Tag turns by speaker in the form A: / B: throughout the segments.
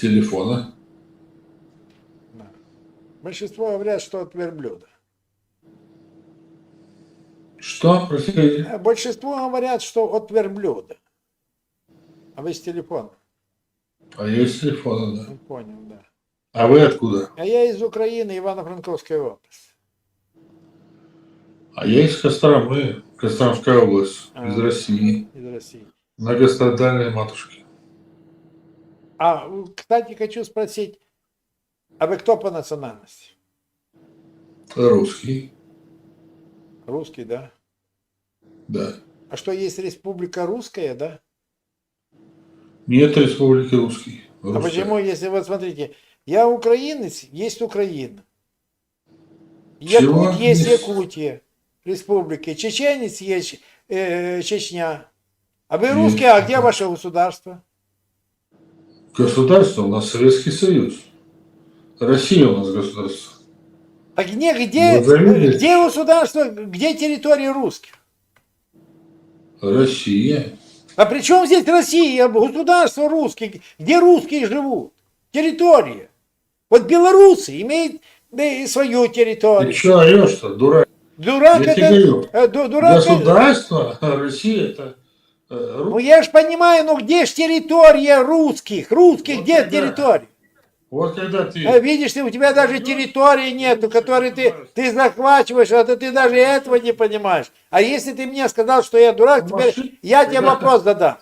A: телефона.
B: Большинство говорят, что от верблюда.
A: Что, простите?
B: А Большинство говорят, что от верблюда. А вы с телефона?
A: А я из телефона, да.
B: Ну, понял, да.
A: А вы откуда?
B: А я из Украины, Ивано-Франковская область.
A: А я из Костромы, Костромская область,
B: А.
A: из России.
B: из России.
A: Многострадальные матушки.
B: А, кстати, хочу спросить, а вы кто по национальности?
A: Русский,
B: Русский, да?
A: да.
B: А что, есть республика русская, да?
A: Нет республики русский.
B: А почему, если вот смотрите, я украинец, есть Украина.
A: Чего?
B: Якут есть Якутия, республики. Чеченец есть э, Чечня. А вы русские, а где ваше государство?
A: Государство у нас Советский Союз. Россия у нас государство.
B: Не, где,
A: заметили?
B: где государство, где территория русских?
A: Россия.
B: А при чем здесь Россия, государство русские, где русские живут? Территория. Вот белорусы имеют э, свою
A: Ты
B: территорию.
A: что орешь-то, дурак?
B: Дурак
A: Я тебе
B: это...
A: говорю,
B: э, ду- Дурак это-
A: Государство Россия это э, ру-
B: Ну я ж понимаю, ну где ж территория русских? Русских
A: Вот
B: где
A: тогда.
B: территория?
A: Вот когда ты
B: А, видишь, ты, у тебя даже территории нету, которой ты, ты захватываешь, а то ты даже этого не понимаешь. А если ты мне сказал, что я дурак, теперь
A: Маши-
B: я тебе вопрос задам.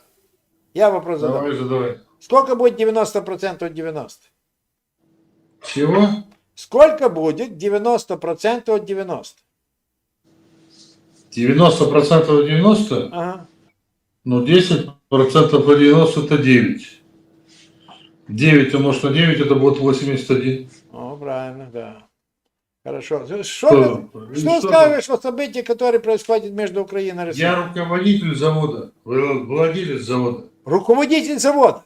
B: Я вопрос задам.
A: давай задавай.
B: Сколько будет 90% от 90?
A: Чего?
B: Сколько будет 90% от 90?
A: 90% от 90?
B: Ага.
A: Ну 10% от 90 это 9. 9 умножить на 9 это будет 81.
B: О, правильно, да. Хорошо. Что,
A: Что?
B: что скажешь о событии, которые происходят между Украиной и Россией?
A: Я руководитель завода, вла- владелец завода.
B: Руководитель завода.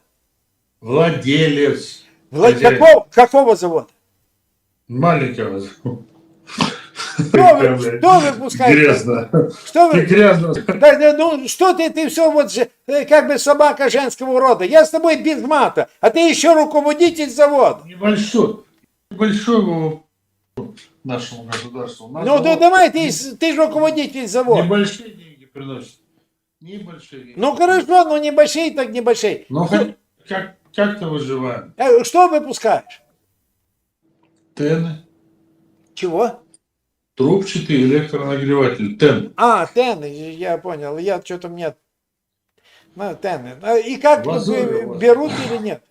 A: Владелец.
B: Влад-. Какого, какого завода?
A: Маленького завода.
B: Что вы, что вы пускаете?
A: Грязно.
B: Что
A: Ты
B: вы,
A: грязно.
B: да, ну что ты, ты все вот же, э, как бы собака женского рода. Я с тобой без мата, а ты еще руководитель завода.
A: Небольшой. Небольшой нашему государству. Наш
B: Ну да, давай, ты, ты же руководитель завода.
A: Небольшие деньги приносит. Небольшие деньги.
B: Ну хорошо, ну небольшие, так небольшие.
A: Ну, хоть как, как-то выживаем.
B: Э, Что выпускаешь?
A: Тены.
B: Чего?
A: Трубчатый электронагреватель. Тен.
B: А, тены, я понял. Я что-то мне... Ну, тены. А, И как
A: вас.
B: берут или нет?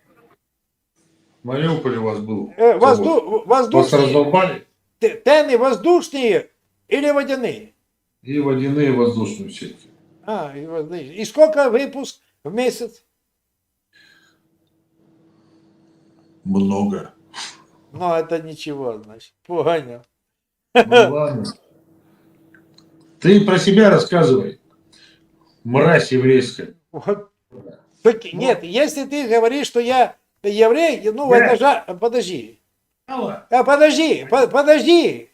A: В Мариуполе у вас был.
B: Э, возду-
A: Вас
B: воздушные,
A: раздолбали.
B: те- тены воздушные или водяные?
A: И водяные воздушные сети.
B: А, и, воздушные. и сколько выпуск в месяц?
A: Много.
B: Ну, это ничего, значит. Понял.
A: Ну ладно. Ты про себя рассказывай. Мразь еврейская.
B: Вот. Так, нет, если ты говоришь, что я еврей, ну,
A: Да.
B: это же... Подожди.
A: Алла,
B: А, подожди, по- подожди.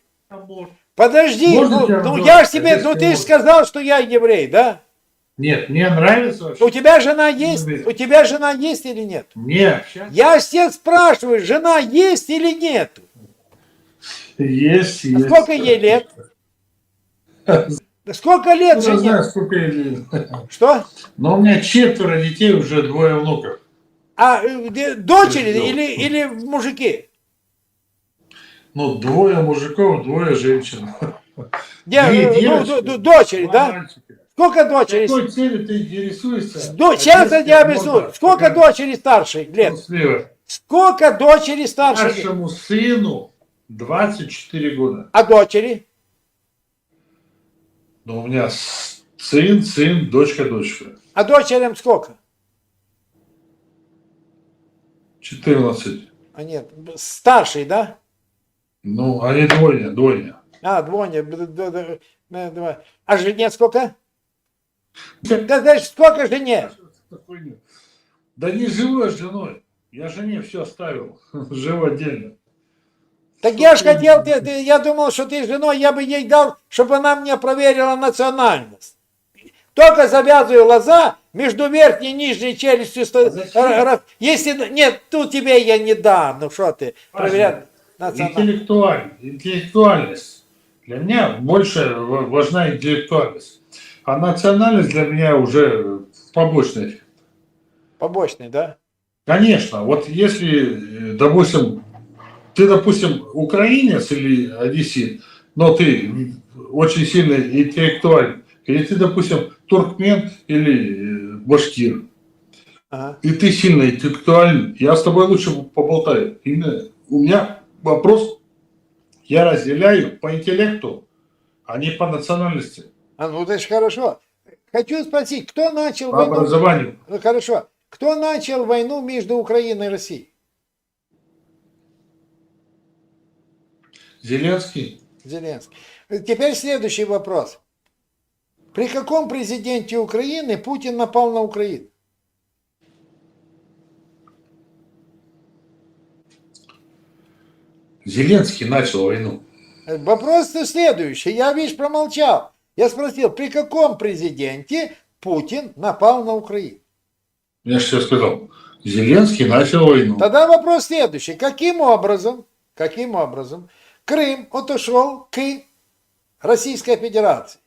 B: Подожди,
A: Можно
B: ну, ну, я ж тебе, ну ты ж
A: мужем?
B: сказал, что я еврей, да?
A: Нет, мне нравится вообще.
B: У тебя жена есть? У тебя жена есть или нет?
A: Нет.
B: Я всех спрашиваю, жена есть или нет?
A: Есть,
B: А
A: есть.
B: сколько ей лет? Сколько лет
A: Ну, я
B: жене?
A: знаю, сколько ей лет.
B: Что?
A: Но у меня четверо детей, уже двое внуков.
B: А э, дочери или, или мужики?
A: Ну, двое мужиков, двое женщин. Две
B: э, ну, д- дочери, да?
A: мальчика.
B: Сколько дочери?
A: Какой целью ты интересуешься?
B: До, сейчас я объясню. Сколько
A: показать.
B: дочери старшей лет?
A: Счастливо.
B: Сколько дочери старшей?
A: Нашему сыну 24 года.
B: А дочери?
A: Но у меня сын, сын, дочка, дочка.
B: А дочерям сколько?
A: 14.
B: А нет, старший, да?
A: Ну, они двойня, двойня.
B: А, двойня. А жене сколько? Да значит, сколько жене?
A: Да не с женой. Я жене все оставил. Живу отдельно.
B: Так я ж хотел, ты- ты- я думал, что ты с женой, я бы ей дал, чтобы она мне проверила национальность. Только завязываю глаза между верхней и нижней челюстью. ра- Если нет, тут тебе я не дам. Ну что ты, проверять национальность.
A: Интеллектуаль, интеллектуальность. Для меня больше важна интеллектуальность. А национальность для меня уже побочный эффект.
B: Побочный, да?
A: Конечно, вот если, э, допустим, ты, допустим, украинец или одессит, но ты очень сильно интеллектуален, или ты, допустим, туркмен или э, башкир,
B: Ага.
A: и ты сильно интеллектуален, я с тобой лучше поболтаю. Именно у меня вопрос, я разделяю по интеллекту, а не по национальности,
B: А, ну это ж хорошо. Хочу спросить, кто начал
A: по
B: войну?
A: образованию.
B: Ну, хорошо. Кто начал войну между Украиной и Россией?
A: Зеленский,
B: Зеленский. Теперь следующий вопрос. При каком президенте Украины Путин напал на Украину?
A: Зеленский начал войну.
B: Вопрос следующий. Я, видишь, промолчал. Я спросил, при каком президенте Путин напал на Украину?
A: Я же тебе сказал, Зеленский начал войну.
B: Тогда вопрос следующий. Каким образом, каким образом Крым отошел к Российской Федерации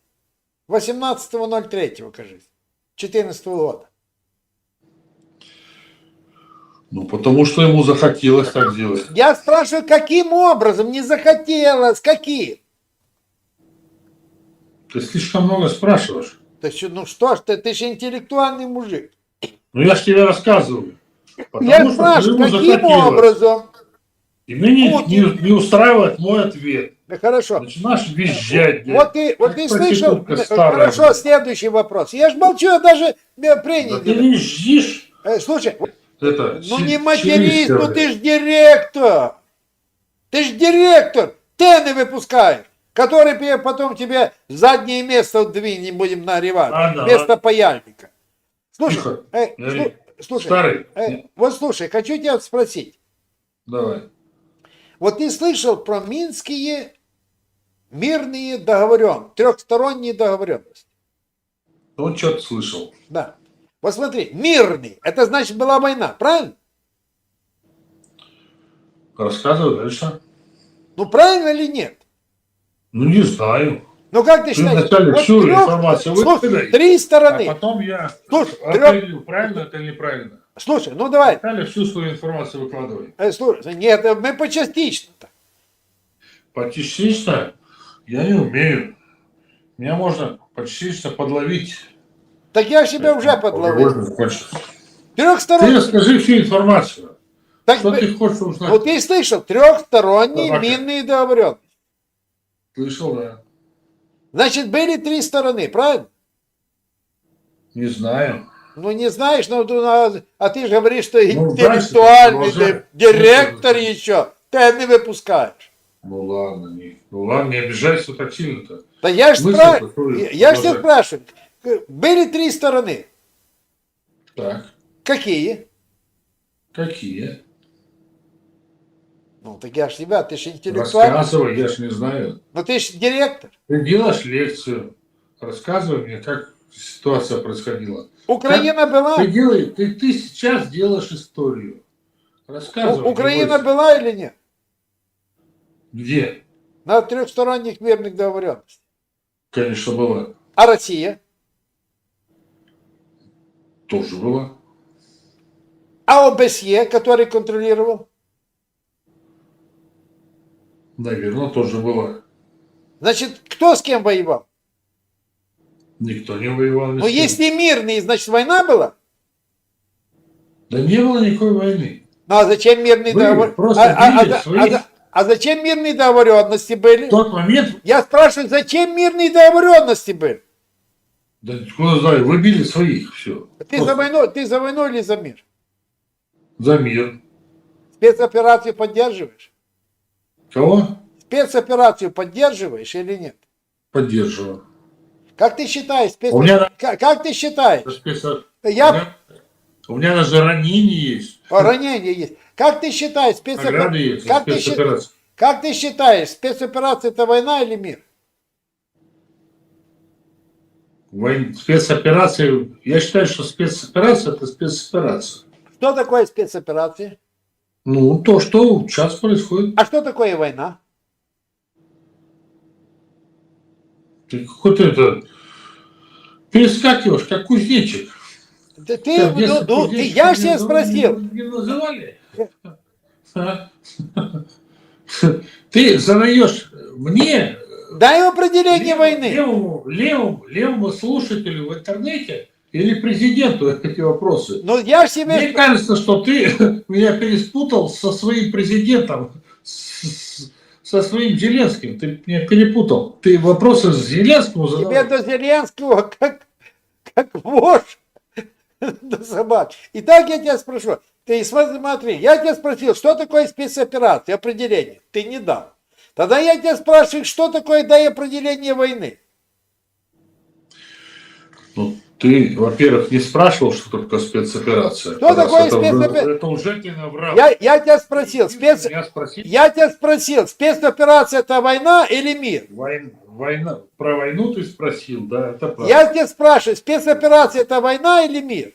B: 18.03, кажется, 14 года?
A: Ну, потому что ему захотелось так делать.
B: Я спрашиваю, каким образом? Не захотелось, каким?
A: Ты слишком много спрашиваешь.
B: Ты что, ну что ж ты, ты же интеллектуальный мужик.
A: Ну, я же тебе рассказываю. Потому
B: я спрашиваю, каким
A: захотелось.
B: образом?
A: И меня
B: Путин.
A: не, не устраивает мой ответ.
B: Да хорошо.
A: Начинаешь визжать. блядь.
B: Вот ты, вот ты слышал?
A: проститутка старая,
B: Хорошо,
A: блядь.
B: следующий вопрос. Я ж молчу, я даже э,
A: Да
B: прений
A: ты визжишь.
B: Э, Слушай,
A: Это,
B: ну не матерись, ну ты ж директор. Ты ж директор. Ты не выпускаешь. Который потом тебе заднее место двинем, будем наревать.
A: Ладно,
B: Место
A: ладно.
B: паяльника. Слушай, э, слушай,
A: Старый.
B: э, вот слушай, хочу тебя спросить.
A: Давай.
B: Вот ты слышал про минские мирные договоренности, трехсторонние договоренности?
A: Ну, что ты слышал?
B: Да. Вот смотри, мирный, это значит была война, правильно?
A: Рассказывай дальше.
B: Ну правильно или нет?
A: Ну, не знаю.
B: Ну как ты
A: Ты
B: считаешь?
A: вначале
B: Вот
A: всю
B: трёх-
A: информацию
B: слушай,
A: выдай,
B: три
A: А
B: стороны.
A: потом я
B: Слушай,
A: определю, правильно это или неправильно.
B: Слушай, ну давай.
A: Вначале всю свою информацию выкладывай.
B: Э, слушай, нет, э, мы по частично-то.
A: Почастично я не умею. Меня можно почастично подловить.
B: Так я ж тебя уже подловил.
A: Хочешь. Ты
B: Трехсторонний.
A: расскажи всю информацию.
B: Так,
A: Что
B: мы-
A: ты хочешь узнать?
B: вот ты слышал, трехсторонние
A: Давай.
B: минные договоренности.
A: Слышал, да?
B: Значит, были три стороны, правильно?
A: Не знаю.
B: Ну, не знаешь, ну, ну, а, ты же говоришь, что
A: Ну,
B: интеллектуальный
A: дальше,
B: ди- директор еще. Ты не выпускаешь.
A: Ну ладно, не, ну ладно, не обижайся так сильно-то.
B: Да я же спра... я, я тебя спрашиваю. Были три стороны.
A: Так,
B: Какие?
A: какие?
B: Ну, так я ж тебя, ты же интеллектуальный.
A: Рассказывай, я ж не знаю.
B: Ну, ты же директор.
A: Ты делаешь лекцию, рассказывай мне, как ситуация происходила.
B: Украина была?
A: Ты, делай, ты, ты сейчас делаешь историю. Рассказывай.
B: У- Украина
A: бойся.
B: была или нет?
A: Где?
B: На трехсторонних мирных договоренностях.
A: Конечно, была.
B: А Россия?
A: Тоже была.
B: А ОБСЕ, который контролировал?
A: Наверное, тоже была.
B: Значит, кто с кем воевал?
A: Никто не воевал. ни
B: Ну,
A: кем.
B: если мирный, значит, война была?
A: Да не было никакой войны.
B: Ну, а зачем мирные
A: Были,
B: договоренности?
A: просто
B: А, а-
A: били
B: а-
A: своих.
B: а- а зачем мирные договоренности были?
A: В тот момент,
B: Я спрашиваю, зачем мирные договоренности были?
A: да куда знаю, вы били своих, все.
B: Ты за войну, ты за войну или за мир?
A: За мир.
B: Спецоперацию поддерживаешь?
A: Кого?
B: Спецоперацию поддерживаешь или нет?
A: Поддерживаю.
B: Как ты считаешь, спец...
A: У меня-
B: как, как ты считаешь?
A: Спецо-
B: Я
A: У, меня, у меня даже ранение есть.
B: О, ранение есть. Как ты считаешь,
A: Награды
B: спецопер...
A: есть.
B: как, ты счит- как ты считаешь, спецоперация это война или мир?
A: Войн- Спецоперации, я считаю, что спецоперация это спецоперация.
B: Что такое спецоперация?
A: Ну, то, что сейчас происходит.
B: А что такое война?
A: Ты какой-то это... Перескакиваешь, как кузнечик.
B: Ты, ты,
A: детстве
B: ну, ну, ты- я
A: не
B: ж тебя
A: наз-
B: спросил.
A: Не, не называли? А? Ты задаешь мне
B: Дай определение войны.
A: Левому, левому, левому слушателю в интернете или президенту эти вопросы?
B: Ну я ж себе...
A: Мне кажется, что ты меня переспутал со своим президентом, с- со своим Зеленским. Ты меня перепутал. Ты вопросы Зеленскому
B: Тебе
A: задал.
B: до Зеленского как, как вож до собак. Итак, я тебя спрошу. Ты смотри, я тебя спросил, что такое спецоперация, определение. Ты не дал. Тогда я тебя спрашиваю, что такое дай определение войны.
A: Ну, ты, во-первых, не спрашивал, что такое спецоперация.
B: Что такое
A: это уже-
B: спецопе-
A: Это уже ты наврал.
B: Я, я тебя спросил, спец...
A: Меня спросили,
B: я тебя спросил, спецоперация это война или мир?
A: войн- война, про войну ты спросил, да, это правда.
B: Я тебя спрашиваю, спецоперация это война или мир?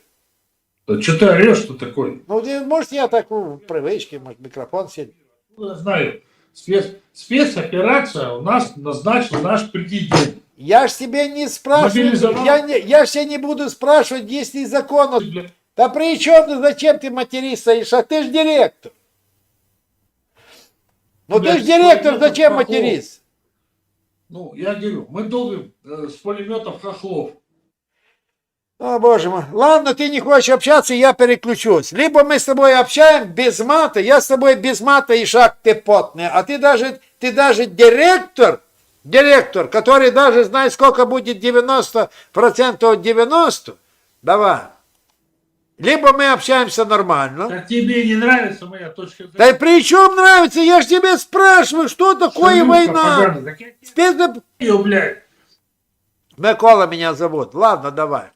A: Да что ты орешь, что такой?
B: Ну, может, я так в привычке, может, микрофон сидит.
A: Ну, Я знаю, спец, спецоперация у нас назначил наш президент.
B: Я ж тебе не спрашиваю, я, не, я ж тебя не буду спрашивать, есть ли закон. Да при чем ты, зачем ты матерись стоишь, а ты ж директор. Ну ты ж директор, зачем
A: хохлов.
B: матерись?
A: Ну, я говорю, мы долбим э, с пулеметов хохлов.
B: О, боже мой. Ладно, ты не хочешь общаться, я переключусь. Либо мы с тобой общаем без мата, я с тобой без мата и шаг ты потный. А ты даже, ты даже директор, директор, который даже знает, сколько будет 90% от 90, давай. Либо мы общаемся нормально.
A: Как тебе не нравится моя точка
B: Да и при чем нравится? Я ж тебе спрашиваю, что такое
A: Салют,
B: война?
A: Так тебе, блядь.
B: Микола меня зовут. Ладно, давай.